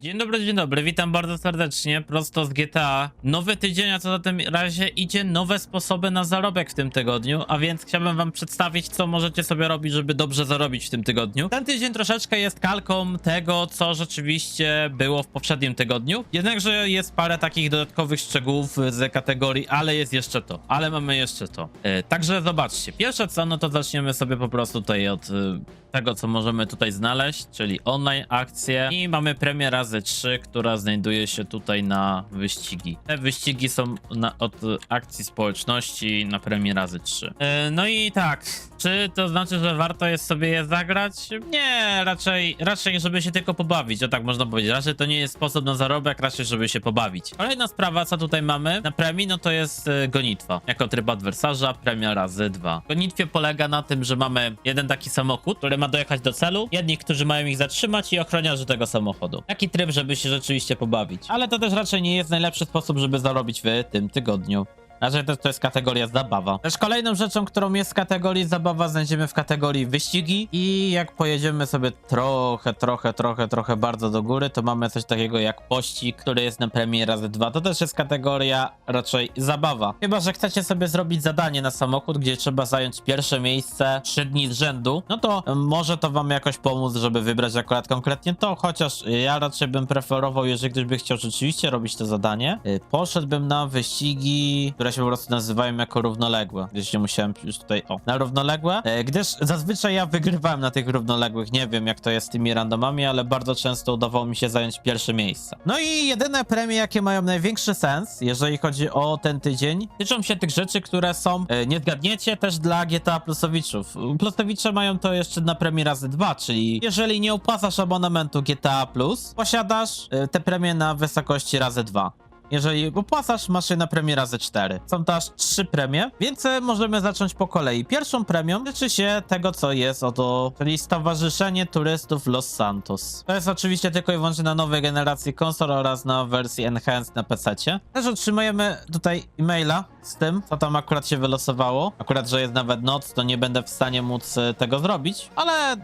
Dzień dobry, dzień dobry, witam bardzo serdecznie, prosto z GTA. Nowy tydzień, a co za tym razie idzie nowe sposoby na zarobek w tym tygodniu, a więc chciałbym wam przedstawić, co możecie sobie robić, żeby dobrze zarobić w tym tygodniu. Ten tydzień troszeczkę jest kalką tego, co rzeczywiście było w poprzednim tygodniu, jednakże jest parę takich dodatkowych szczegółów z kategorii, ale jest jeszcze to, ale mamy jeszcze to. E, także zobaczcie, pierwsze co, no to zaczniemy sobie po prostu tutaj od... E, tego, co możemy tutaj znaleźć, czyli online akcje i mamy premię razy 3, która znajduje się tutaj na wyścigi. Te wyścigi są na, od akcji społeczności na premię razy 3. E, no i tak, czy to znaczy, że warto jest sobie je zagrać? Nie, raczej, raczej żeby się tylko pobawić, o tak można powiedzieć. Raczej to nie jest sposób na zarobek, raczej żeby się pobawić. Kolejna sprawa, co tutaj mamy na premii, no to jest e, gonitwa. Jako tryb adwersarza, premia razy 2. Gonitwie polega na tym, że mamy jeden taki samochód, który ma dojechać do celu, jedni, którzy mają ich zatrzymać i ochroniarzy tego samochodu. Taki tryb, żeby się rzeczywiście pobawić. Ale to też raczej nie jest najlepszy sposób, żeby zarobić w tym tygodniu. Raczej to, to jest kategoria zabawa. Też kolejną rzeczą, którą jest kategorii zabawa, znajdziemy w kategorii wyścigi. I jak pojedziemy sobie trochę, trochę, trochę, trochę bardzo do góry, to mamy coś takiego jak pościg, który jest na premii razy dwa. To też jest kategoria raczej zabawa. Chyba, że chcecie sobie zrobić zadanie na samochód, gdzie trzeba zająć pierwsze miejsce 3 dni z rzędu, no to może to wam jakoś pomóc, żeby wybrać akurat konkretnie to, chociaż ja raczej bym preferował, jeżeli ktoś by chciał rzeczywiście robić to zadanie, y, poszedłbym na wyścigi, które się po prostu nazywają jako równoległe. Gdzieś nie musiałem już tutaj, o, na równoległe, e, gdyż zazwyczaj ja wygrywałem na tych równoległych, nie wiem jak to jest z tymi randomami, ale bardzo często udawało mi się zająć pierwsze miejsce. No i jedyne premie, jakie mają największy sens, jeżeli chodzi o ten tydzień, tyczą się tych rzeczy, które są, e, nie zgadniecie, też dla GTA Plusowiczów. Plusowicze mają to jeszcze na premii razy dwa, czyli jeżeli nie opłacasz abonamentu GTA Plus, posiadasz e, te premie na wysokości razy dwa. Jeżeli opłacasz, masz je na premię razy 4. Są to aż trzy premie, więc e, możemy zacząć po kolei. Pierwszą premią tyczy się tego, co jest oto, czyli Stowarzyszenie Turystów Los Santos. To jest oczywiście tylko i wyłącznie na nowej generacji konsol oraz na wersji Enhanced na PC. Też otrzymujemy tutaj e-maila z tym, co tam akurat się wylosowało. Akurat, że jest nawet noc, to nie będę w stanie móc e, tego zrobić, ale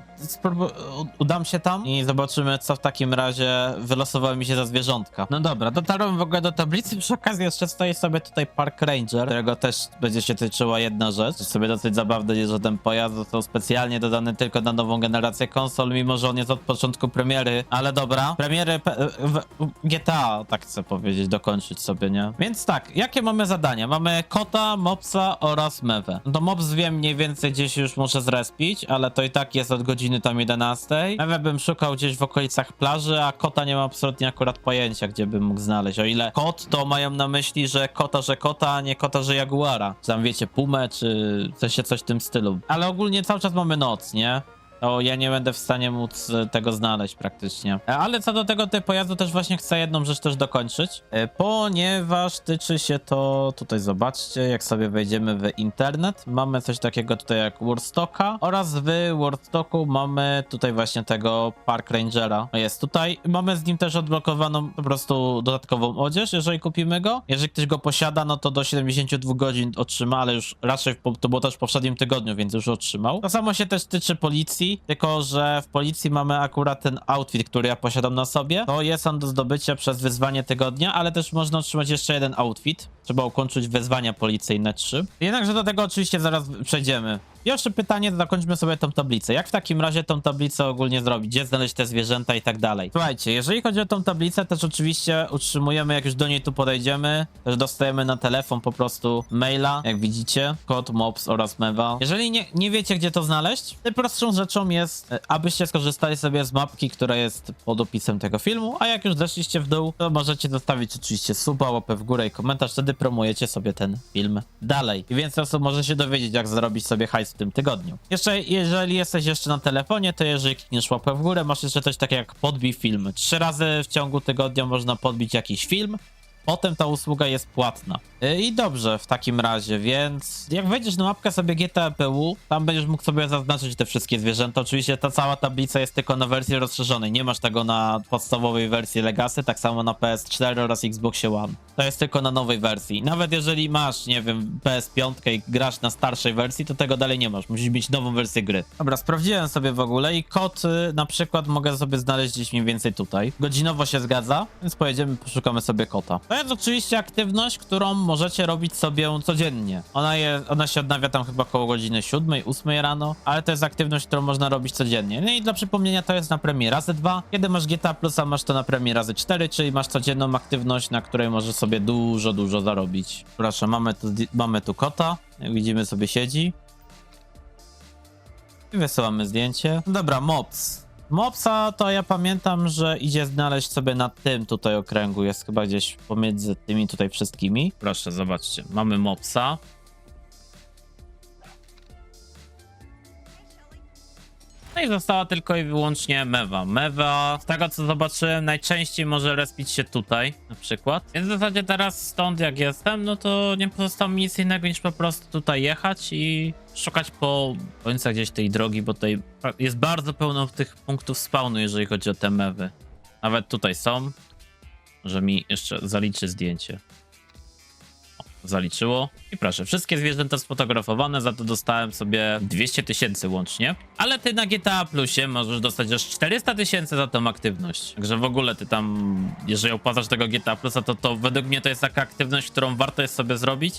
udam się tam i zobaczymy, co w takim razie wylosowało mi się za zwierzątka. No dobra, dotarłem w ogóle do tablicy. Przy okazji jeszcze stoi sobie tutaj Park Ranger, którego też będzie się tyczyła jedna rzecz. Jest sobie dosyć zabawny jest, że ten pojazd został specjalnie dodany tylko na nową generację konsol, mimo że on jest od początku premiery. Ale dobra, premiery GTA, tak chcę powiedzieć, dokończyć sobie, nie? Więc tak, jakie mamy zadania? Mamy Kota, Mopsa oraz Mewę. No to Mops wiem mniej więcej gdzieś już muszę zrespić, ale to i tak jest od godziny tam 11. Mewę bym szukał gdzieś w okolicach plaży, a Kota nie mam absolutnie akurat pojęcia, gdzie bym mógł znaleźć. O ile kot, to mają na myśli, że kota, że kota, a nie kota, że jaguara. Czy tam wiecie, pumę, czy coś, coś w tym stylu. Ale ogólnie cały czas mamy noc, nie? To ja nie będę w stanie móc e, tego znaleźć praktycznie. E, Ale co do tego typu pojazdu też właśnie chcę jedną rzecz też dokończyć, e, ponieważ tyczy się to, tutaj zobaczcie, jak sobie wejdziemy w internet, mamy coś takiego tutaj jak Warstocka oraz w Warstocku mamy tutaj właśnie tego Park Rangera. Jest tutaj, mamy z nim też odblokowaną po prostu dodatkową odzież, jeżeli kupimy go. Jeżeli ktoś go posiada, no to do 72 godzin otrzyma, ale już raczej to było też w poprzednim tygodniu, więc już otrzymał. To samo się też tyczy policji, tylko że w policji mamy akurat ten outfit, który ja posiadam na sobie. To jest on do zdobycia przez wyzwanie tygodnia, ale też można otrzymać jeszcze jeden outfit. Trzeba ukończyć wyzwania policyjne 3. Jednakże do tego oczywiście zaraz przejdziemy. Pierwsze pytanie, zakończmy sobie tą tablicę. Jak w takim razie tą tablicę ogólnie zrobić? Gdzie znaleźć te zwierzęta i tak dalej? Słuchajcie, jeżeli chodzi o tą tablicę, też oczywiście utrzymujemy, jak już do niej tu podejdziemy, też dostajemy na telefon po prostu maila, jak widzicie, kod, mops oraz mewa. Jeżeli nie, nie wiecie, gdzie to znaleźć, najprostszą rzeczą jest, e, abyście skorzystali sobie z mapki, która jest pod opisem tego filmu, a jak już zeszliście w dół, to możecie zostawić oczywiście suba, łapę w górę i komentarz, wtedy promujecie sobie ten film dalej. I więcej osób może się dowiedzieć, jak zarobić sobie hajs w tym tygodniu. Jeszcze, jeżeli jesteś jeszcze na telefonie, to jeżeli klikniesz łapę w górę, masz jeszcze coś takiego jak podbij film. Trzy razy w ciągu tygodnia można podbić jakiś film. Potem ta usługa jest płatna. Y, I dobrze w takim razie, więc jak wejdziesz na mapkę sobie GTA PU, tam będziesz mógł sobie zaznaczyć te wszystkie zwierzęta. Oczywiście ta cała tablica jest tylko na wersji rozszerzonej. Nie masz tego na podstawowej wersji Legacy, tak samo na PS4 oraz Xbox One. To jest tylko na nowej wersji. Nawet jeżeli masz, nie wiem, PS5 i grasz na starszej wersji, to tego dalej nie masz. Musisz mieć nową wersję gry. Dobra, sprawdziłem sobie w ogóle i kod y, na przykład mogę sobie znaleźć gdzieś mniej więcej tutaj. Godzinowo się zgadza, więc pojedziemy, poszukamy sobie kota. To jest oczywiście aktywność, którą możecie robić sobie codziennie. Ona, je, ona się odnawia tam chyba około godziny 7, 8 rano, ale to jest aktywność, którą można robić codziennie. No i dla przypomnienia to jest na premii razy 2. Kiedy masz GTA Plusa, masz to na premii razy 4, czyli masz codzienną aktywność, na której możesz sobie dużo, dużo zarobić. Proszę, mamy tu, mamy tu kota. Jak widzimy sobie siedzi. I wysyłamy zdjęcie. Dobra, Mops. Mopsa to ja pamiętam, że idzie znaleźć sobie na tym tutaj okręgu. Jest chyba gdzieś pomiędzy tymi tutaj wszystkimi. Proszę, zobaczcie. Mamy Mopsa. Została tylko i wyłącznie Mewa. Mewa, z tego co zobaczyłem, najczęściej może respić się tutaj, na przykład. Więc w zasadzie teraz stąd jak jestem, no to nie pozostało mi nic innego niż po prostu tutaj jechać i szukać po końcach gdzieś tej drogi, bo tutaj jest bardzo pełno tych punktów spawnu, jeżeli chodzi o te mewy. Nawet tutaj są. Może mi jeszcze zaliczy zdjęcie. Zaliczyło. I proszę, wszystkie zwierzęta sfotografowane, za to dostałem sobie 200 tysięcy łącznie. Ale ty na GTA Plusie możesz dostać aż 400 tysięcy za tą aktywność. Także w ogóle ty tam, jeżeli opłacasz tego GTA Plusa, to, to według mnie to jest taka aktywność, którą warto jest sobie zrobić.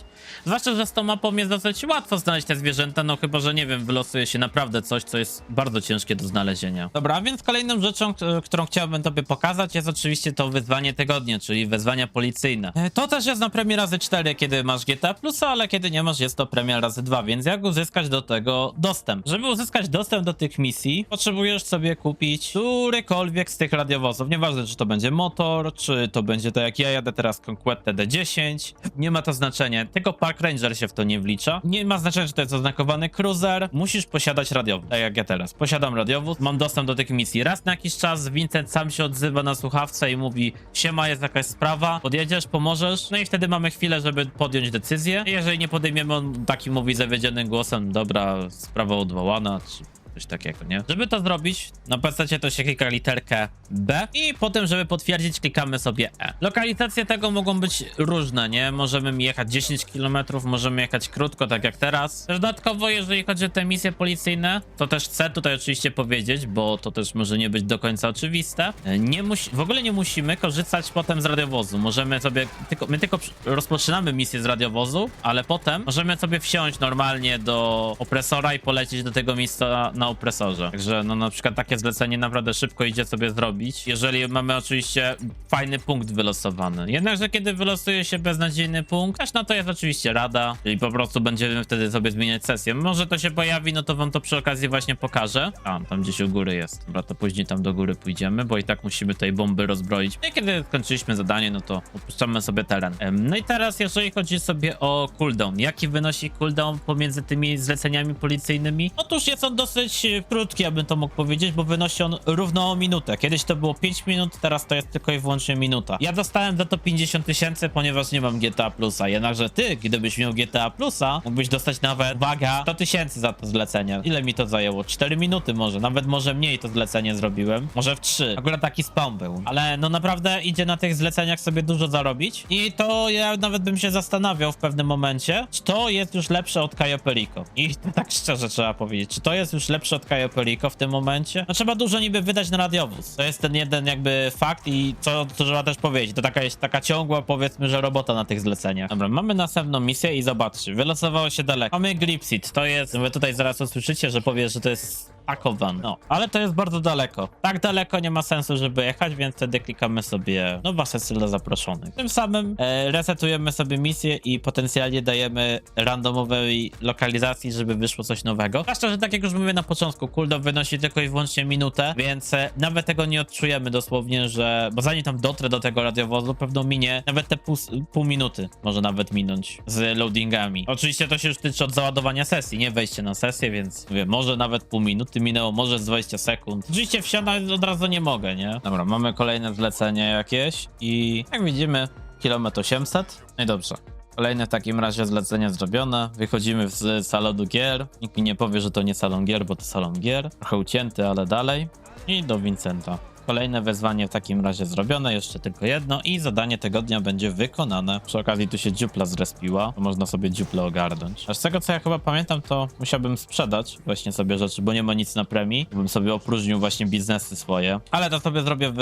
Zwłaszcza, że z tą mapą jest dosyć łatwo znaleźć te zwierzęta, no chyba, że nie wiem, wylosuje się naprawdę coś, co jest bardzo ciężkie do znalezienia. Dobra, więc kolejną rzeczą, którą chciałbym tobie pokazać jest oczywiście to wyzwanie tygodnia, czyli wezwania policyjne. E, To też jest na premię razy 4, kiedy masz GTA Plusa, ale kiedy nie masz, jest to premia razy 2, więc jak uzyskać do tego dostęp? Żeby uzyskać dostęp do tych misji, potrzebujesz sobie kupić którykolwiek z tych radiowozów. Nieważne, czy to będzie motor, czy to będzie to jak ja jadę teraz Conquest D10. Nie ma to znaczenia. Tylko Park Ranger się w to nie wlicza. Nie ma znaczenia, czy to jest oznakowany cruiser. Musisz posiadać radiowóz. Tak jak ja teraz. Posiadam radiowóz, mam dostęp do tych misji. Raz na jakiś czas Vincent sam się odzywa na słuchawce i mówi siema, jest jakaś sprawa, podjedziesz, pomożesz. No i wtedy mamy chwilę, żeby podjąć decyzję. Jeżeli nie podejmiemy, on taki mówi zawiedzionym głosem, dobra, sprawa odwołana, czy coś takiego, nie? Żeby to zrobić, na PC to się klika literkę B i potem, żeby potwierdzić, klikamy sobie E. Lokalizacje tego mogą być różne, nie? Możemy jechać 10 km, możemy jechać krótko, tak jak teraz. Też dodatkowo, jeżeli chodzi o te misje policyjne, to też chcę tutaj oczywiście powiedzieć, bo to też może nie być do końca oczywiste. Nie musi, w ogóle nie musimy korzystać potem z radiowozu. Możemy sobie, tylko, my tylko rozpoczynamy misję z radiowozu, ale potem możemy sobie wsiąść normalnie do opresora i polecieć do tego miejsca na opresorze. Także no na przykład takie zlecenie naprawdę szybko idzie sobie zrobić, jeżeli mamy oczywiście fajny punkt wylosowany. Jednakże kiedy wylosuje się beznadziejny punkt, też na to jest oczywiście rada, czyli po prostu będziemy wtedy sobie zmieniać sesję. Może to się pojawi, no to wam to przy okazji właśnie pokażę. A, tam gdzieś u góry jest. Dobra, to później tam do góry pójdziemy, bo i tak musimy tej bomby rozbroić. I kiedy skończyliśmy zadanie, no to opuszczamy sobie teren. No i teraz, jeżeli chodzi sobie o cooldown, jaki wynosi cooldown pomiędzy tymi zleceniami policyjnymi? Otóż jest on dosyć e, krótki, abym to mógł powiedzieć, bo wynosi on równo minutę. Kiedyś to było 5 minut, teraz to jest tylko i wyłącznie minuta. Ja dostałem za to 50 tysięcy, ponieważ nie mam GTA Plusa. Jednakże ty, gdybyś miał GTA Plusa, mógłbyś dostać nawet, uwaga, 100 tysięcy za to zlecenie. Ile mi to zajęło? 4 minuty może, nawet może mniej to zlecenie zrobiłem. Może w 3. Akurat taki spawn był. Ale no naprawdę idzie na tych zleceniach sobie dużo zarobić. I to ja nawet bym się zastanawiał w pewnym momencie, czy to jest już lepsze od Cayo Perico. I tak szczerze trzeba powiedzieć, czy to jest już lepsze od Cayo Perico w tym momencie? No trzeba dużo niby wydać na radiowóz. To jest ten jeden jakby fakt i co, co trzeba też powiedzieć. To taka jest taka ciągła powiedzmy, że robota na tych zleceniach. Dobra, mamy następną misję i zobaczcie, wylosowało się daleko. Mamy Gripsit, to jest, wy tutaj zaraz usłyszycie, że powie, że to jest Akowan. No, ale to jest bardzo daleko. Tak daleko nie ma sensu, żeby jechać, więc wtedy klikamy sobie nowa sesja dla zaproszonych. Tym samym e, resetujemy sobie misję i potencjalnie dajemy randomowej lokalizacji, żeby wyszło coś nowego. Zwłaszcza, że tak jak już mówię na początku, cooldown wynosi tylko i wyłącznie minutę, więc e, nawet tego nie odczujemy dosłownie, że... Bo zanim tam dotrę do tego radiowozu, pewno minie nawet te pół, pół minuty może nawet minąć z loadingami. Oczywiście to się już tyczy od załadowania sesji, nie wejście na sesję, więc mówię, może nawet pół minuty minęło, może z 20 sekund. Oczywiście wsiadać od razu nie mogę, nie? Dobra, mamy kolejne zlecenie jakieś i jak widzimy, kilometr 800. No i dobrze. Kolejne w takim razie zlecenie zrobione. Wychodzimy z salonu gier. Nikt mi nie powie, że to nie salon gier, bo to salon gier. Trochę ucięty, ale dalej. I do Vincenta. Kolejne wezwanie w takim razie zrobione, jeszcze tylko jedno i zadanie tego dnia będzie wykonane. Przy okazji tu się dziupla zrespiła, można sobie dziuplę ogarnąć. A z tego co ja chyba pamiętam, to musiałbym sprzedać właśnie sobie rzeczy, bo nie ma nic na premii. Bym sobie opróżnił właśnie biznesy swoje. Ale to sobie zrobię w,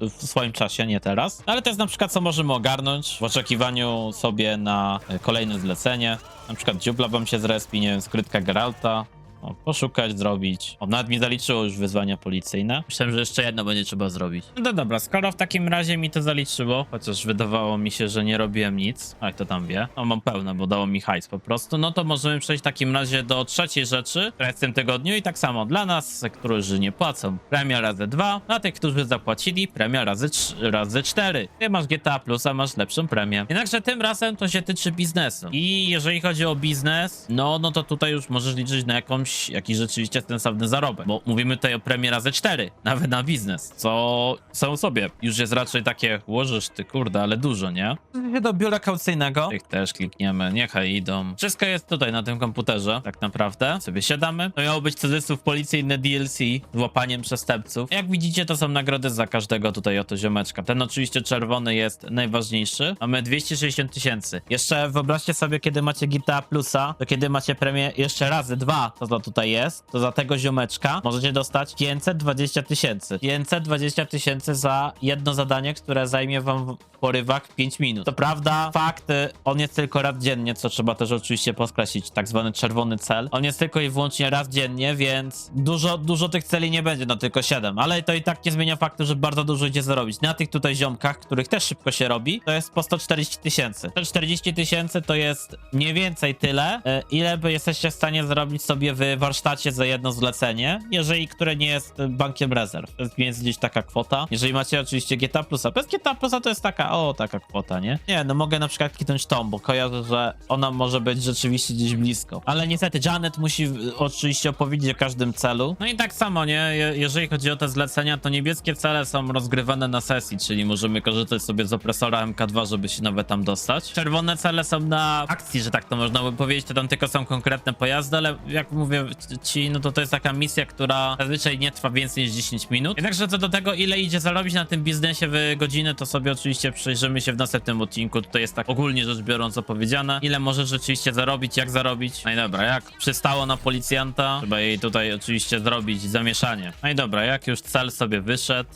w swoim czasie, nie teraz. Ale to jest na przykład co możemy ogarnąć w oczekiwaniu sobie na e, kolejne zlecenie. Na przykład dziupla wam się zrespi, nie wiem, skrytka Geralta. O, poszukać, zrobić. O, nawet mi zaliczyło już wyzwania policyjne. Myślałem, że jeszcze jedno będzie trzeba zrobić. No dobra, skoro w takim razie mi to zaliczyło, chociaż wydawało mi się, że nie robiłem nic. A kto tam wie? No mam pełne, bo dało mi hajs po prostu. No to możemy przejść w takim razie do trzeciej rzeczy, która jest w tym tygodniu i tak samo dla nas, którzy nie płacą. Premia razy dwa, dla tych, którzy zapłacili, premia razy, trz- razy cztery. Ty masz GTA Plus, a masz lepszą premię. Jednakże tym razem to się tyczy biznesu. I jeżeli chodzi o biznes, no, no to tutaj już możesz liczyć na jakąś, jakiś rzeczywiście sensowny zarobek. Bo mówimy tutaj o premii razy cztery, nawet na biznes, co są sobie. Już jest raczej takie, łożysz ty kurde, ale dużo, nie? Do biura kaucyjnego. Tych też klikniemy, niechaj idą. Wszystko jest tutaj na tym komputerze, tak naprawdę. Sobie siadamy. To miało być cudzysłów policyjne DLC z łapaniem przestępców. Jak widzicie, to są nagrody za każdego tutaj oto ziomeczka. Ten oczywiście czerwony jest najważniejszy. Mamy 260 tysięcy. Jeszcze wyobraźcie sobie, kiedy macie GTA Plusa, to kiedy macie premię jeszcze razy dwa, to tutaj jest, to za tego ziomeczka możecie dostać 520 tysięcy. 520 tysięcy za jedno zadanie, które zajmie wam w porywach 5 minut. To prawda, fakt, on jest tylko raz dziennie, co trzeba też oczywiście podkreślić, tak zwany czerwony cel. On jest tylko i wyłącznie raz dziennie, więc dużo, dużo tych celi nie będzie, no tylko 7, ale to i tak nie zmienia faktu, że bardzo dużo idzie zarobić. Na tych tutaj ziomkach, których też szybko się robi, to jest po 140 tysięcy. 140 tysięcy to jest mniej więcej tyle, y, ile by jesteście w stanie zrobić sobie w warsztacie za jedno zlecenie, jeżeli które nie jest bankiem rezerw. Więcej gdzieś taka kwota. Jeżeli macie oczywiście GTA Plusa, bez GTA Plusa to jest taka, o, taka kwota, nie? Nie, no mogę na przykład kliknąć tą, bo kojarzę, że ona może być rzeczywiście gdzieś blisko. Ale niestety Janet musi oczywiście opowiedzieć o każdym celu. No i tak samo, nie? Je- Jeżeli chodzi o te zlecenia, to niebieskie cele są rozgrywane na sesji, czyli możemy korzystać sobie z opresora MK2, żeby się nawet tam dostać. Czerwone cele są na akcji, że tak to można by powiedzieć, to tam tylko są konkretne pojazdy, ale jak mówię ci, no to to jest taka misja, która zazwyczaj nie trwa więcej niż 10 minut. Jednakże co do tego, ile idzie zarobić na tym biznesie w godzinę, to sobie oczywiście przejrzymy się w następnym odcinku. Tutaj jest tak ogólnie rzecz biorąc opowiedziane. Ile możesz rzeczywiście zarobić, jak zarobić. No i dobra, jak przystało na policjanta, trzeba jej tutaj oczywiście zrobić zamieszanie. No i dobra, jak już cel sobie wyszedł,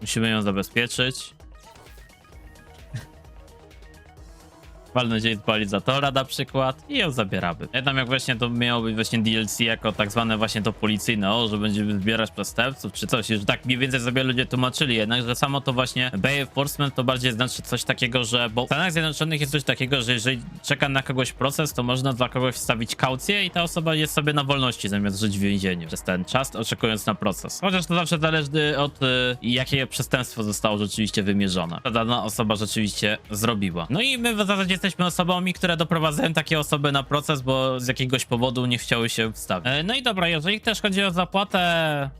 musimy ją zabezpieczyć. Z balizatora na przykład i ją zabieramy. Ja tam jak właśnie to miało być właśnie DLC jako tak zwane właśnie to policyjne, o, że będziemy zbierać przestępców czy coś, że tak mniej więcej sobie ludzie tłumaczyli, jednak, że samo to właśnie Bay Enforcement to bardziej znaczy coś takiego, że, bo w Stanach Zjednoczonych jest coś takiego, że jeżeli czeka na kogoś proces, to można dla kogoś wstawić kaucję i ta osoba jest sobie na wolności zamiast żyć w więzieniu przez ten czas, oczekując na proces. Chociaż to zawsze zależy od y, jakie przestępstwo zostało rzeczywiście wymierzone. Ta dana osoba rzeczywiście zrobiła. No i my w zasadzie jesteśmy osobami, które doprowadzają takie osoby na proces, bo z jakiegoś powodu nie chciały się wstawić. E, No i dobra, jeżeli też chodzi o zapłatę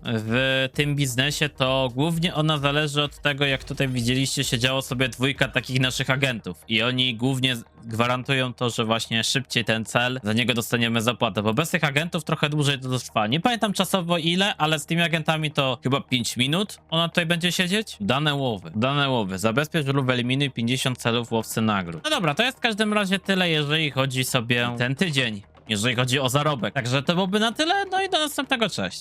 w tym biznesie, to głównie ona zależy od tego, jak tutaj widzieliście, siedziało sobie dwójka takich naszych agentów i oni głównie gwarantują to, że właśnie szybciej ten cel, za niego dostaniemy zapłatę, bo bez tych agentów trochę dłużej to trwa. Nie pamiętam czasowo ile, ale z tymi agentami to chyba 5 minut ona tutaj będzie siedzieć. Dane łowy, dane łowy, zabezpiecz lub eliminuj 50 celów łowcy nagród. No dobra, to jest w każdym razie tyle, jeżeli chodzi sobie ten tydzień. Jeżeli chodzi o zarobek. Także to byłoby na tyle, no i do następnego, cześć.